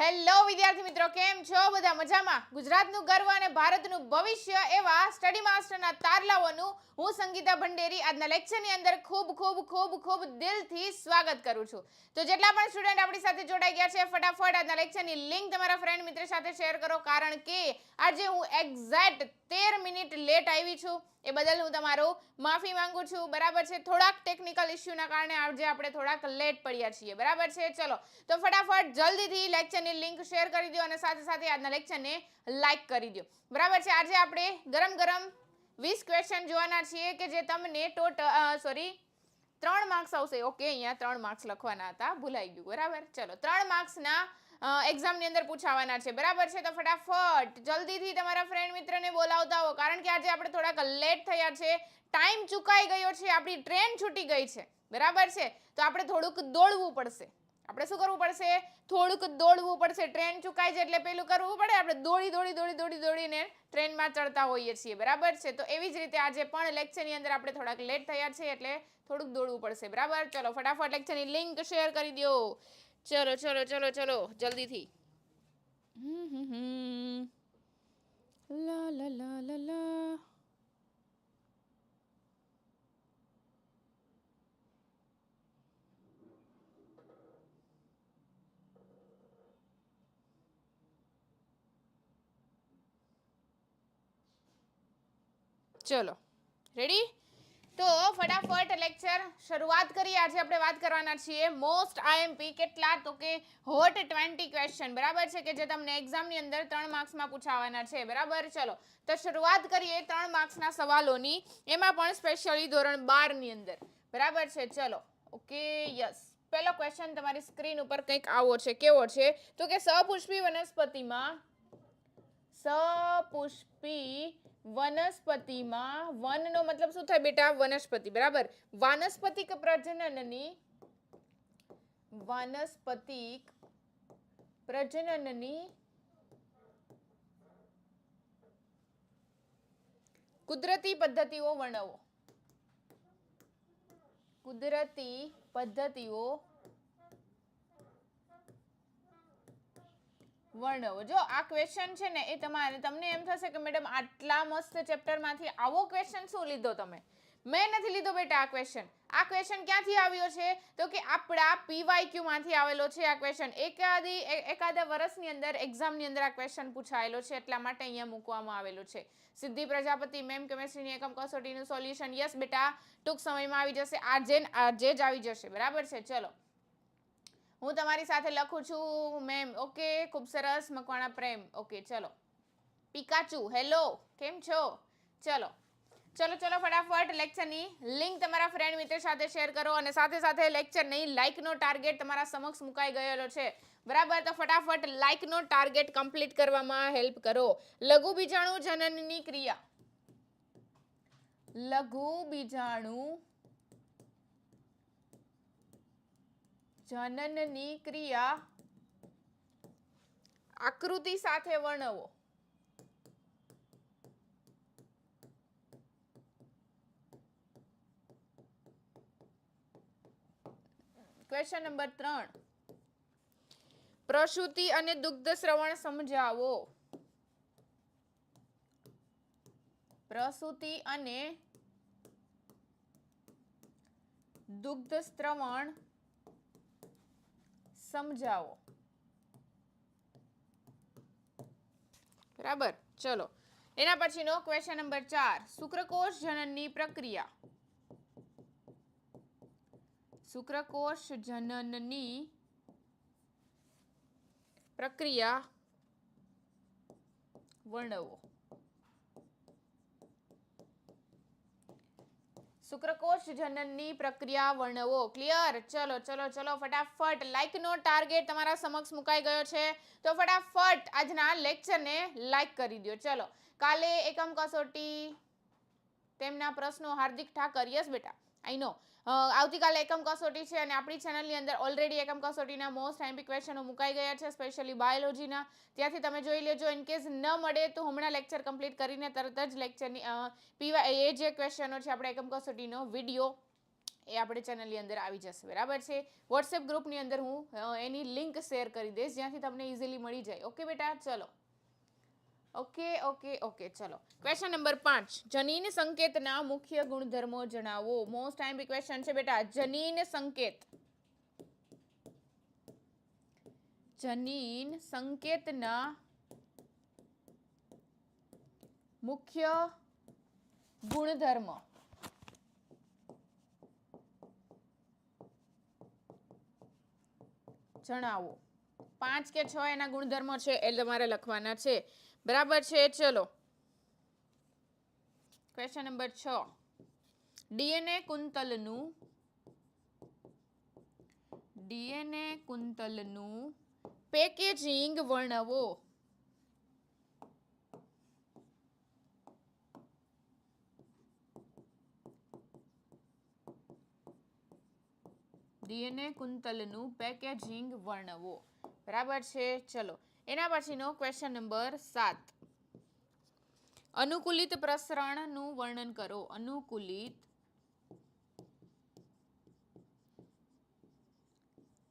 Hello વિદ્યાર્થી મિત્રો, કેમ છો? બધા મજામાં? ગુજરાતનું ગર્વ અને ભારતનું ભવિષ્ય એવા સ્ટડી માસ્ટરના તારલાઓનું હું સંગીતા ભંડેરી આજના લેક્ચરની અંદર ખૂબ ખૂબ ખૂબ ખૂબ દિલથી સ્વાગત કરું છું. તો જેટલા પણ સ્ટુડન્ટ આપણી સાથે જોડાઈ ગયા છે, ફટાફટ આજના લેક્ચરની લિંક તમારા ફ્રેન્ડ મિત્ર સાથે શેર કરો, કારણ કે આજે હું એક્ઝેક્ટ તેર મિનિટ લેટ આવી છું. એ બદલ હું તમારો માફી માંગુ છું. બરાબર છે? થોડાક ટેકનિકલ ઇસ્યુના કારણે આજે આપણે થોડાક લેટ પડ્યા છીએ. બરાબર છે? ચલો. તો ફટાફટ જલ્દીથી લેક્ચરની લિંક શેર કરી દો અને સાથે સાથે આજના લેક્ચરને લાઇક કરી દો. બરાબર છે? આજે આપણે ગરમ ગરમ વીસ ક્વેશ્ચન જોવાના છીએ કે જે તમને ટોટ સોરી ત્રણ માર્ક્સ આવશે. ઓકે અહીંયા ત્રણ માર્ક્સ લખવાના હતા. ભૂલાઈ ગયું. બરાબર? ચલો. ત્રણ માર્ક્સના એક્ઝામની અંદર પૂછાવાના છે. બરાબર છે? તો ફટાફટ, જલ્દીથી તમારા ફ્રેન્ડ મિત્રને બોલાવતા હો કારણ કે આજે આપણે થોડાક લેટ થયા છે. ટાઈમ ચૂકાઈ ગયો છે. આપણી ટ્રેન છૂટી ગઈ છે. બરાબર છે? તો આપણે થોડુંક દોડવું પડશે. આપણે શું કરવું પડશે? થોડુંક દોડવું પડશે. ટ્રેન ચૂકાય છે એટલે પેલું કરવું પડે. આપણે દોડી દોડી દોડી દોડી, દોડીને ટ્રેનમાં ચડતા હોઈએ છીએ. બરાબર છે? તો એવી જ રીતે આજે પણ લેક્ચરની અંદર આપણે થોડાક લેટ થયા છે એટલે થોડુંક દોડવું પડશે. બરાબર? ચલો, ફટાફટ લેક્ચરની લિંક શેર કરી દો ચલો ચલો ચલો ચલો જલ્દીથી. લા લા લા. ચલો રેડી? તો ફટાફટ લેક્ચર શરૂઆત કરીએ. આજે આપણે વાત કરવાના છીએ મોસ્ટ આઈએમપી કેટલા? તો કે હોટ ટ્વેન્ટી ક્વેશ્ચન બરાબર છે કે જે તમને એક્ઝામની અંદર ત્રણ માર્ક્સમાં પૂછાવાના છે. બરાબર? ચલો. તો શરૂઆત કરીએ ત્રણ માર્ક્સના સવાલોની. એમાં પણ સ્પેશિયલી ધોરણ બારની અંદર. બરાબર છે? ચલો. ઓકે યસ પહેલો ક્વેશ્ચન તમારી સ્ક્રીન ઉપર કંઈક આવો છે. કેવો છે? તો કે સપુષ્પી વનસ્પતિમાં સપુષ્પી વનસ્પતિમાં, વનનો મતલબ શું થાય બેટા? વનસ્પતિ, બરાબર? વાનસ્પતિક પ્રજનનની વાનસ્પતિક પ્રજનનની કુદરતી પદ્ધતિઓ વર્ણવો. કુદરતી પદ્ધતિઓ વર્ણવો. જો આ ક્વેશ્ચન છે ને એ તમારે, તમને એમ થશે કે મેડમ આટલા મસ્ત ચેપ્ટરમાંથી આવો ક્વેશ્ચન શું લીધો તમે? મેં નથી લીધો બેટા આ ક્વેશ્ચન આ ક્વેશ્ચન ક્યાંથી આવ્યો છે? તો કે આપણા પીવાયક્યુ માંથી આવેલો છે આ ક્વેશ્ચન એકાદી એકાદા વર્ષની અંદર એક્ઝામની અંદર આ ક્વેશ્ચન પૂછાયેલો છે. એટલા માટે અહીંયા મૂકવામાં આવેલો છે. સિદ્ધિ પ્રજાપતિ મેમ કેમેસ્ટ્રીની એકમ કસોટીનું સોલ્યુશન યસ બેટા, ટૂંક સમયમાં આવી જશે. આજે આ આજે જ આવી જશે. બરાબર છે? ચલો. હું તમારી સાથે લખું છું, મેમ, ઓકે, ખૂબ સરસ, મકવાણા પ્રેમ. ઓકે, ચલો. પિકાચુ, હેલો, કેમ છો? ચલો. ચલો ચલો, ફટાફટ લેક્ચરની લિંક તમારા ફ્રેન્ડ મિત્ર સાથે શેર કરો અને સાથે સાથે લેક્ચર નહીં લાઇકનો ટાર્ગેટ તમારા સમક્ષ મુકાઈ ગયેલો છે. બરાબર, તો ફટાફટ લાઇકનો ટાર્ગેટ કમ્પ્લીટ કરવામાં હેલ્પ કરો. લઘુ બીજાણુ જનનની ક્રિયા. લઘુ બીજાણુ જનનની ક્રિયા આકૃતિ સાથે વર્ણવો. ક્વેશ્ચન નંબર ત્રણ. પ્રસૂતિ અને દુગ્ધ શ્રવણ સમજાવો. પ્રસૂતિ અને દુગ્ધ શ્રવણ સમજાવો. બરાબર. ચલો. એના પછીનો ક્વેશ્ચન નંબર ચાર. શુક્રકોષ જનનની પ્રક્રિયા. શુક્રકોષ જનનની પ્રક્રિયા વર્ણવો. શુક્રકોષ જનનની પ્રક્રિયા વર્ણવો. ક્લિયર ચલો ચલો ચલો, ફટાફટ. લાઇકનો ટાર્ગેટ તમારા સમક્ષ મુકાઈ ગયો છે. તો ફટાફટ આજના લેક્ચરને લાઇક કરી દો ચલો, કાલે એકમ કસોટી. તેમના પ્રશ્નો હાર્દિક ઠાકર. યસ બેટા. આઈ નો આવતીકાલે એકમ કસોટી છે અને આપણી ચેનલની અંદર ઓલરેડી એકમ કસોટીના મોસ્ટ એમ્પી ક્વેશ્ચનો મુકાઈ ગયા છે સ્પેશિયલી બાયોલોજીના ત્યાંથી તમે જોઈ લેજો ઇન કેસ ન મળે તો હમણાં લેક્ચર કમ્પ્લીટ કરીને તરત જ લેક્ચરની પીવા, એ જે ક્વેશ્ચનો છે આપણે એકમ કસોટીનો વીડિયો એ આપણે ચેનલની અંદર આવી જશે. બરાબર છે? વોટ્સએપ ગ્રુપની અંદર હું એની લિંક શેર કરી દઈશ, જ્યાંથી તમને ઇઝીલી મળી જાય. ઓકે બેટા? ચલો. ઓકે ઓકે ઓકે, ચલો. ક્વેશ્ચન નંબર પાંચ. જનીન સંકેતના મુખ્ય ગુણધર્મો જણાવો. મોસ્ટ ટાઈમ ક્વેશ્ચન છે બેટા. જનીન સંકેત. જનીન સંકેતના મુખ્ય ગુણધર્મ. જણાવો. પાંચ કે છ એના ગુણધર્મો છે, એ તમારે લખવાના છે. બરાબર છે, ચલો. ક્વેશ્ચન નંબર છ. ડીએનએ કુંતલનું ડીએનએ કુંતલનું પેકેજિંગ વર્ણવો. ડીએનએ કુંતલનું પેકેજિંગ વર્ણવો. બરાબર છે, ચલો. એના પછીનો ક્વેશ્ચન નંબર સાત. અનુકૂલિત પ્રસરણનું વર્ણન કરો. અનુકૂલિત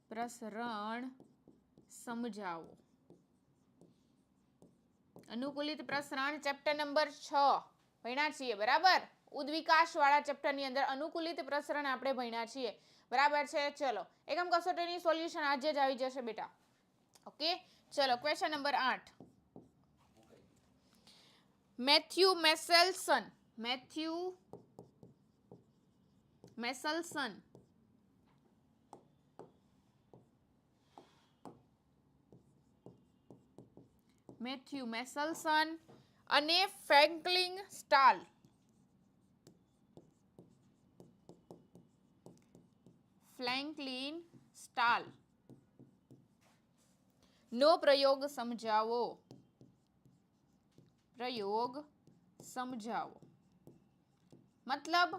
પ્રસરણ સમજાવો. અનુકૂલિત પ્રસરણ ચેપ્ટર નંબર છ. ભણ્યા છીએ, બરાબર? ઉદ્વિકાસ વાળા ચેપ્ટરની અંદર અનુકૂલિત પ્રસરણ આપણે ભણ્યા છીએ. બરાબર છે? ચલો, એકમ કસોટીની સોલ્યુશન આજે જ આવી જશે બેટા. ઓકે ચલો ક્વેશ્ચન નંબર આઠ. Matthew Meselson Matthew Meselson Matthew Meselson અને ફ્રેન્કલિંગ સ્ટાલ ફ્લેન્કલિન સ્ટાલ નો પ્રયોગ સમજાવો. પ્રયોગ સમજાવો. મતલબ,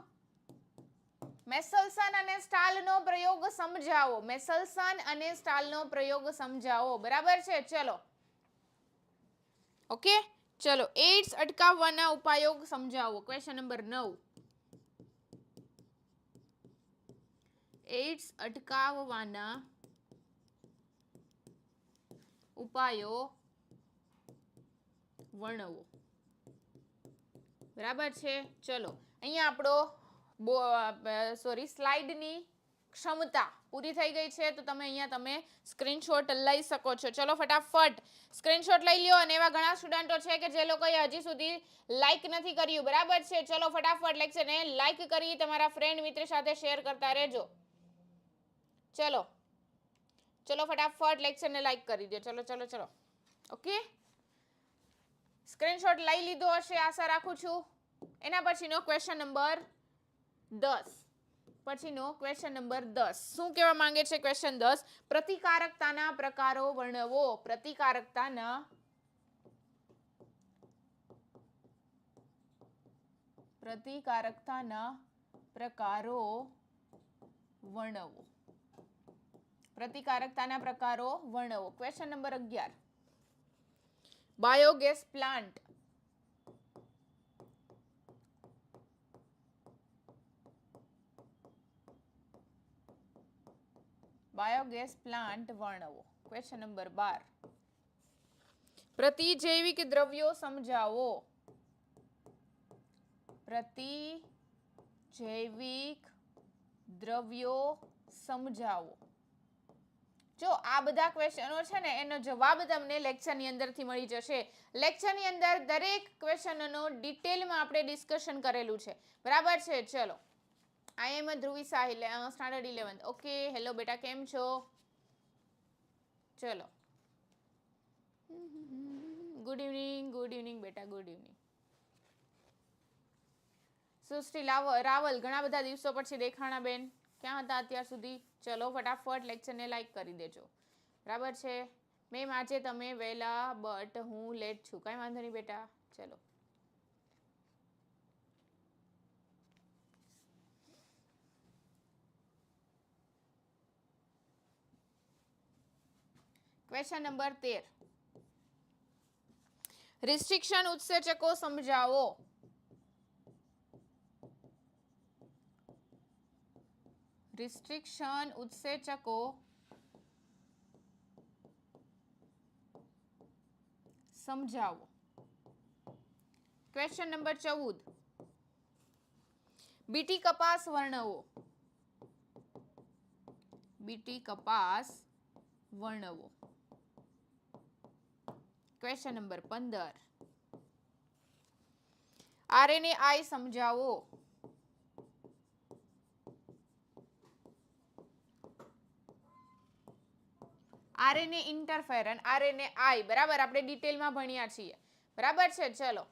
મેસલસન અને સ્ટાલનો પ્રયોગ સમજાવો. મેસલસન અને સ્ટાલનો પ્રયોગ સમજાવો. બરાબર છે? ચલો. ઓકે? ચલો. એઇડ્સ અટકાવવાના ઉપાયો સમજાવો. ક્વેશ્ચન નંબર નવ. એઇડ્સ અટકાવવાના ઉપાયો વર્ણવો. બરાબર છે? ચલો, અહીંયા આપણો સોરી સ્લાઇડની ક્ષમતા પૂરી થઈ ગઈ છે, તો તમે અહીંયા તમે સ્ક્રીનશોટ લઈ શકો છો. ચલો, ફટાફટ સ્ક્રીનશોટ લઈ લ્યો અને એવા ઘણા સ્ટુડન્ટો છે કે જે લોકોએ હજી સુધી લાઈક નથી કર્યું. બરાબર છે? ચલો, ફટાફટ લેક્ચરને લાઈક કરી તમારા ફ્રેન્ડ મિત્ર સાથે શેર કરતા રહેજો. ચલો. ચલો ફટાફટ લેક્ચરને લાઈક કરી દો. ચલો ચલો ચલો. ઓકે સ્ક્રીનશોટ લઈ લીધો હશે, આશા રાખું છું. એના પછીનો ક્વેશ્ચન નંબર દસ. પછીનો ક્વેશ્ચન નંબર દસ. શું કહેવા માંગે છે ક્વેશ્ચન દસ? પ્રતિકારકતાના પ્રકારો વર્ણવો. પ્રતિકારકતાના પ્રતિકારકતાના પ્રકારો વર્ણવો. પ્રતિકારકતાના પ્રકારો વર્ણવો. ક્વેશ્ચન નંબર અગિયાર. બાયોગેસ પ્લાન્ટ બાયોગેસ પ્લાન્ટ વર્ણવો. ક્વેશ્ચન નંબર બાર. પ્રતિજૈવિક દ્રવ્યો સમજાવો. પ્રતિજૈવિક દ્રવ્યો સમજાવો. જો આ બધા ક્વેશ્ચનો છે ને, એનો જવાબ તમને લેક્ચરની અંદરથી મળી જશે. લેક્ચરની અંદર દરેક ક્વેશ્ચનનો ડિટેલમાં આપણે ડિસ્કશન કરેલું છે. બરાબર છે? ચલો. I am Dhruvi Sahil standard eleventh okay hello બેટા, કેમ છો? ચલો. ગુડ ઇવનિંગ ગુડ ઇવનિંગ બેટા ગુડ ઇવનિંગ સુશ્રી રાવલ, ઘણા બધા દિવસો પછી દેખાણા બેન. ક્યાં હતા અત્યાર સુધી? ચલો ફટાફટ લેક્ચરને લાઇક કરી દેજો. બરાબર છે? મેમ આજે તમે વહેલા બટ હું લેટ છું. કાંઈ વાંધો નહીં બેટા. ચલો. ક્વેશ્ચન નંબર તેર. રિસ્ટ્રિક્શન ઉત્સેચકો સમજાવો. રિસ્ટ્રિક્શન ઉત્સેચકો સમજાવો. ક્વેશ્ચન નંબર ચૌદ. બીટી કપાસ વર્ણવો. બીટી કપાસ વર્ણવો. ક્વેશ્ચન નંબર પંદર. આરએનએ આઈ સમજાવો. આરએનએ ઇન્ટરફેરન આરએનએ આઈ બરાબર? આપણે ડિટેલમાં ભણ્યા છીએ. બરાબર છે? ચલો.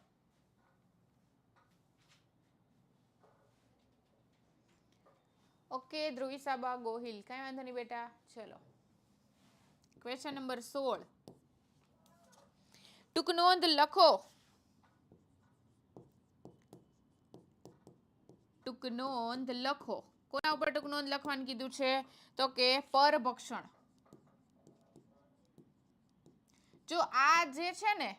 ઓકે ધ્રુવી સાબા, ગોહિલ. કઈ વાંધો નહીં બેટા. ચલો. ક્વેશ્ચન નંબર સોળ. ટૂંક નોંધ લખો. ટૂંક નોંધ લખો. કોના ઉપર ટૂંક નોંધ લખવાનું કીધું છે? તો કે પરભક્ષણ. જો આ જે છે ને,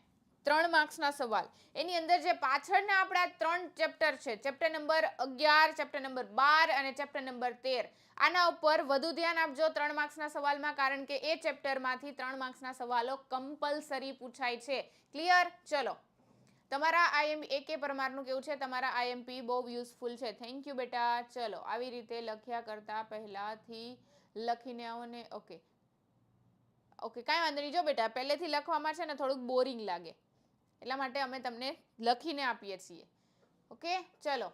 ત્રણ માર્ક્સના સવાલ, એની અંદર જે પાછળના આપણા ત્રણ ચેપ્ટર છે, ચેપ્ટર નંબર અગિયાર, ચેપ્ટર નંબર બાર અને ચેપ્ટર નંબર તેર, આના ઉપર વધુ ધ્યાન આપજો ત્રણ માર્ક્સના સવાલમાં, કારણ કે એ ચેપ્ટરમાંથી ત્રણ માર્ક્સના સવાલો કમ્પલસરી પૂછાય છે. ક્લિયર ચલો. તમારા આઈએમ એ કે પરમારનું કેવું છે? તમારા આઈએમપી બહુ યુઝફુલ છે. થેન્ક યુ બેટા. ચલો, આવી રીતે લખ્યા કરતા પહેલાથી લખીને આવો ને ઓકે ઓકે કાંઈ વાંધો નહીં. જો બેટા, પહેલેથી લખવામાં છે ને થોડુંક બોરિંગ લાગે. એટલા માટે અમે તમને લખીને આપીએ છીએ. ઓકે ચલો.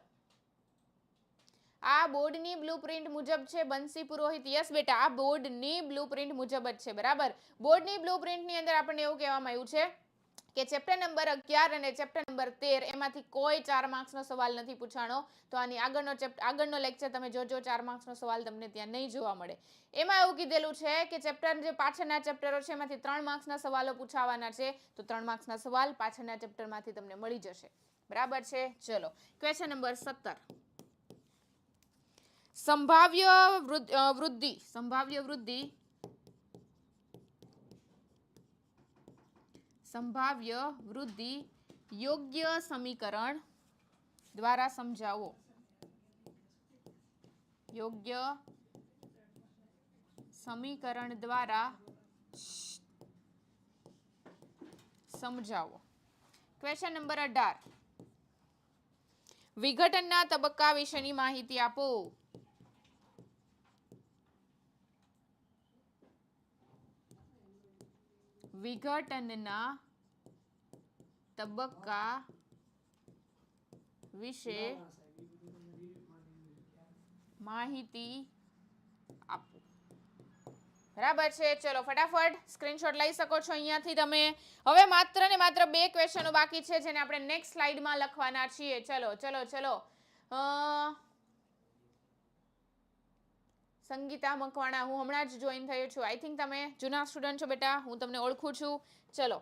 આ બોર્ડની બ્લુપ્રિન્ટ મુજબ છે બંસી પુરોહિત. યસ બેટા, આ બોર્ડની બ્લુપ્રિન્ટ મુજબ જ છે. બરાબર? બોર્ડની બ્લુપ્રિન્ટની અંદર આપણને એવું કહેવામાં આવ્યું છે કે ચેપ્ટર નંબર અગિયાર અને ચેપ્ટર નંબર તેર, એમાંથી કોઈ ચાર માર્ક્સનો સવાલ નથી પૂછાણો. તો આની આગળનો ચેપ્ટર આગળનો લેક્ચર તમે જોજો, ચાર માર્ક્સનો સવાલ તમને ત્યાં નહીં જોવા મળે. એમાં એવું કીધેલું છે કે ચેપ્ટર જે પાછળના ચેપ્ટરો છે, એમાંથી ત્રણ માર્ક્સના સવાલો પૂછાવાના છે. તો ત્રણ માર્ક્સના સવાલ પાછળના ચેપ્ટરમાંથી તમને મળી જશે. બરાબર છે? ચલો. ક્વેશ્ચન નંબર સત્તર. સંભાવ્ય વૃદ્ધિ. સંભાવ્ય વૃદ્ધિ સંભાવ્ય વૃદ્ધિ યોગ્ય સમીકરણ દ્વારા સમજાવો. યોગ્ય સમીકરણ દ્વારા સમજાવો. ક્વેશ્ચન નંબર અઢાર. વિઘટનના તબક્કા વિશેની માહિતી આપો. વિઘટનના તબક્કા વિશે માહિતી આપો. બરાબર છે? ચલો, ફટાફટ સ્ક્રીનશોટ લઈ શકો છો અહીંયાથી તમે. હવે માત્ર ને માત્ર બે ક્વેશ્ચનો બાકી છે, જેને આપણે નેક્સ્ટ સ્લાઇડમાં લખવાના છીએ. ચલો ચલો ચલો. સંગીતા મકવાણા, હું હમણાં જ જોઈન થયો છું. આઈ થિંક તમે જૂના સ્ટુડન્ટ છો બેટા, હું તમને ઓળખું છું. ચલો.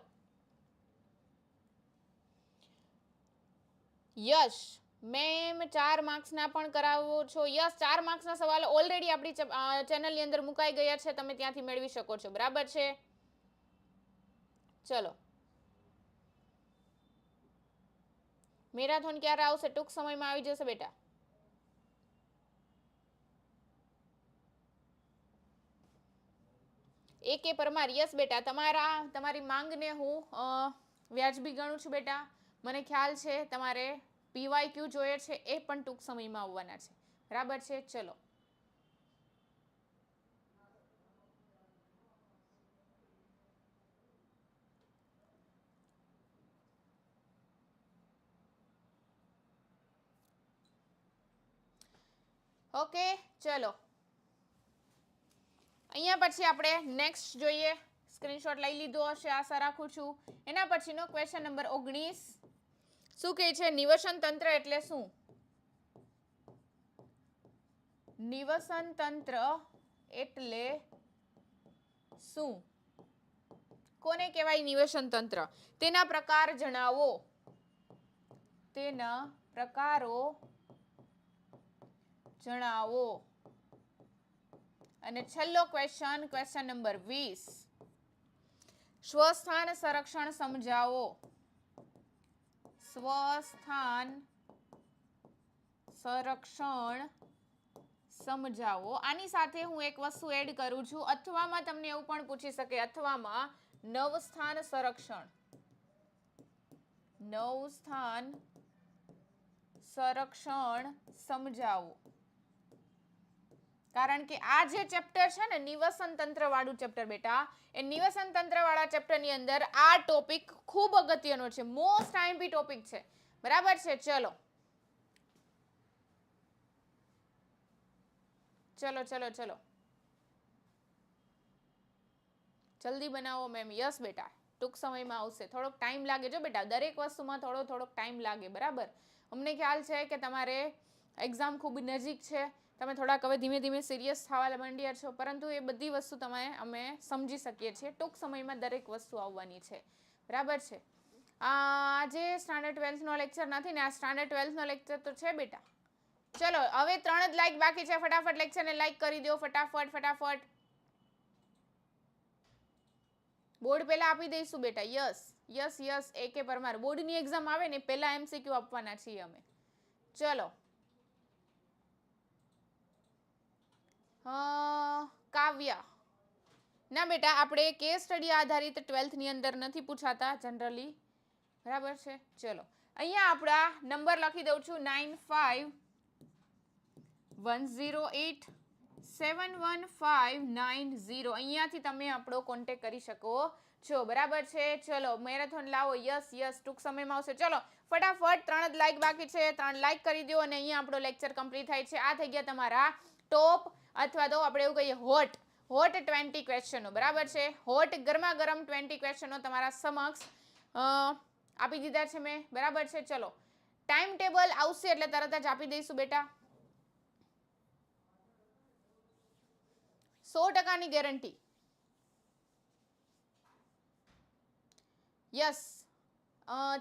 યશ. મેમ ચાર માર્ક્સના પણ કરાવો છો. યસ ચાર માર્ક્સના સવાલો ઓલરેડી આપણી ચેનલની અંદર મુકાઈ ગયા છે. તમે ત્યાંથી મેળવી શકો છો. બરાબર છે? ચલો. મેરાથોન ક્યારે આવશે? ટૂંક સમયમાં આવી જશે બેટા. એ કે પરમાર યસ બેટા, તમારા, તમારી માંગને હું વ્યાજબી ગણું છું બેટા. મને ખ્યાલ છે તમારે પીવાય ક્યુ જોઈએ છે એ પણ ટૂંક સમયમાં આવવાના છે. બરાબર છે? ચલો. ઓકે, ચલો. અહીંયા પછી આપણે નેક્સ્ટ જોઈએ. સ્ક્રીનશોટ લઈ લીધો હશે, આશા રાખું છું. એના પછીનો ક્વેશ્ચન નંબર ઓગણીસ. શું કહે છે? નિવસન તંત્ર એટલે શું? નિવસન તંત્ર એટલે શું? કોને કહેવાય નિવસન તંત્ર? તેના પ્રકાર જણાવો. તેના પ્રકારો જણાવો. અને છેલ્લો ક્વેશ્ચન ક્વેશ્ચન નંબર વીસ. સ્વસ્થાન સંરક્ષણ સમજાવો. સ્વસ્થાન, સંરક્ષણ સમજાવો. આની સાથે હું એક વસ્તુ એડ કરું છું. અથવામાં તમને એવું પણ પૂછી શકે, અથવામાં નવસ્થાન સંરક્ષણ. નવ સ્થાન સંરક્ષણ સમજાવો. કારણ કે આ જે ચેપ્ટર છે ને, નિવસન તંત્ર વાળું ચેપ્ટર બેટા, એ નિવસન તંત્ર વાળા ચેપ્ટરની અંદર આ ટોપિક ખૂબ અગત્યનો છે મોસ્ટ આઈમ્પી ટોપિક છે. બરાબર છે? ચલો. ચલો ચલો ચલો. જલ્દી બનાવો મેમ યસ બેટા. ટૂંક સમયમાં આવશે. થોડોક ટાઈમ લાગે. જો બેટા, દરેક વસ્તુમાં થોડો, થોડોક ટાઈમ લાગે. બરાબર? અમને ખ્યાલ છે કે તમારે એક્ઝામ ખૂબ નજીક છે. તમે થોડાક હવે ધીમે ધીમે સિરિયસ થવા માંડ્યા છો, પરંતુ એ બધી વસ્તુ તમે અમે સમજી શકીએ છીએ. ટૂંક સમયમાં દરેક વસ્તુ આવવાની છે. બરાબર છે? આ આજે સ્ટાન્ડર્ડ ટ્વેલ્થનો લેક્ચર નથી ને, આ સ્ટાન્ડર્ડ ટ્વેલ્થનો લેક્ચર તો છે બેટા. ચલો, હવે ત્રણ જ લાઈક બાકી છે. ફટાફટ લેક્ચરને લાઈક કરી દો, ફટાફટ ફટાફટ. બોર્ડ પહેલાં આપી દઈશું બેટા. યસ યસ યસ એ કે પરમાર. બોર્ડની એક્ઝામ આવે ને પહેલાં એમસીક્યુ આપવાના છીએ અમે. ચલો. કાવ્યા. ના બેટા, આપણે કેસ સ્ટડી આધારિત ટ્વેલ્થની અંદર નથી પૂછાતા જનરલી બરાબર છે? ચલો. અહીંયા આપણા નંબર લખી દઉં છું nine five one zero eight seven one five nine zero અહીંયાથી તમે આપણો કોન્ટેક કરી શકો છો. બરાબર છે? ચલો મેરેથોન લાવો. યસ યસ ટૂંક સમયમાં આવશે. ચલો, ફટાફટ ત્રણ જ લાઈક બાકી છે. ત્રણ લાઇક કરી દો અને અહીંયા આપણો લેક્ચર કમ્પ્લીટ થાય છે. આ થઈ ગયા તમારા ટોપ અથવા તો આપણે એવું કહીએ હોટ હોટ ટ્વેન્ટી ક્વેશ્ચનો બરાબર છે? હોટ ગરમા ગરમ ટ્વેન્ટી ક્વેશ્ચનો તમારા સમક્ષ આપી દીધા છે મેં, બરાબર છે? ચલો. ટાઈમ ટેબલ આવશે એટલે તરત જ આપી દઈશું બેટા. સો ટકાની ગેરંટી યસ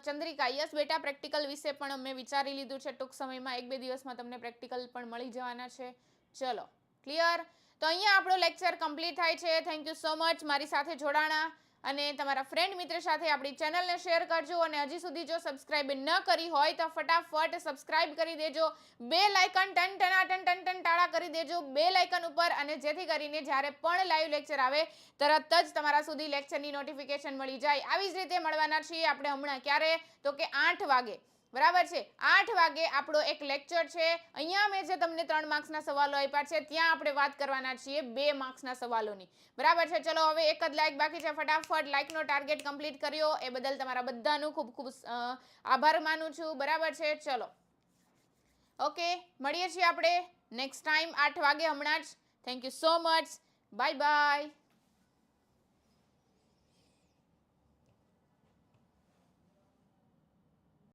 ચંદ્રિકા યસ બેટા પ્રેક્ટિકલ વિશે પણ મેં વિચારી લીધું છે. ટૂંક સમયમાં એક બે દિવસમાં તમને પ્રેક્ટિકલ પણ મળી જવાના છે. ચલો. ક્લિયર તો અહીંયા આપણો લેક્ચર કમ્પ્લીટ થાય છે. થેન્ક યુ સો મચ મારી સાથે જોડાણા અને તમારા ફ્રેન્ડ મિત્ર સાથે આપણી ચેનલને શેર કરજો અને હજી સુધી જો સબસ્ક્રાઇબ ન કરી હોય તો ફટાફટ સબસ્ક્રાઇબ કરી દેજો. બે લાઇકન ટન ટના ટન ટન ટન ટાળા કરી દેજો. બે લાઇકન ઉપર અને જેથી કરીને જ્યારે પણ લાઈવ લેક્ચર આવે, તરત જ તમારા સુધી લેક્ચરની નોટિફિકેશન મળી જાય. આવી જ રીતે મળવાના છીએ આપણે હમણાં ક્યારે? તો કે આઠ વાગે. બરાબર છે. આઠ વાગે આપણો એક લેક્ચર છે. અહીંયા મેં જે તમને ત્રણ માર્ક્સના સવાલો આપ્યા છે, ત્યાં આપણે વાત કરવાના છીએ બે માર્ક્સના સવાલોની. બરાબર છે? ચલો, હવે એક જ લાઇક બાકી છે. ફટાફટ લાઇકનો ટાર્ગેટ કમ્પ્લીટ કર્યો. એ બદલ તમારા બધાનું ખૂબ ખૂબ આભાર માનું છું. બરાબર છે? ચલો. ઓકે મળીએ છીએ આપણે નેક્સ્ટ ટાઈમ આઠ વાગે હમણાં જ. Thank you so much bye bye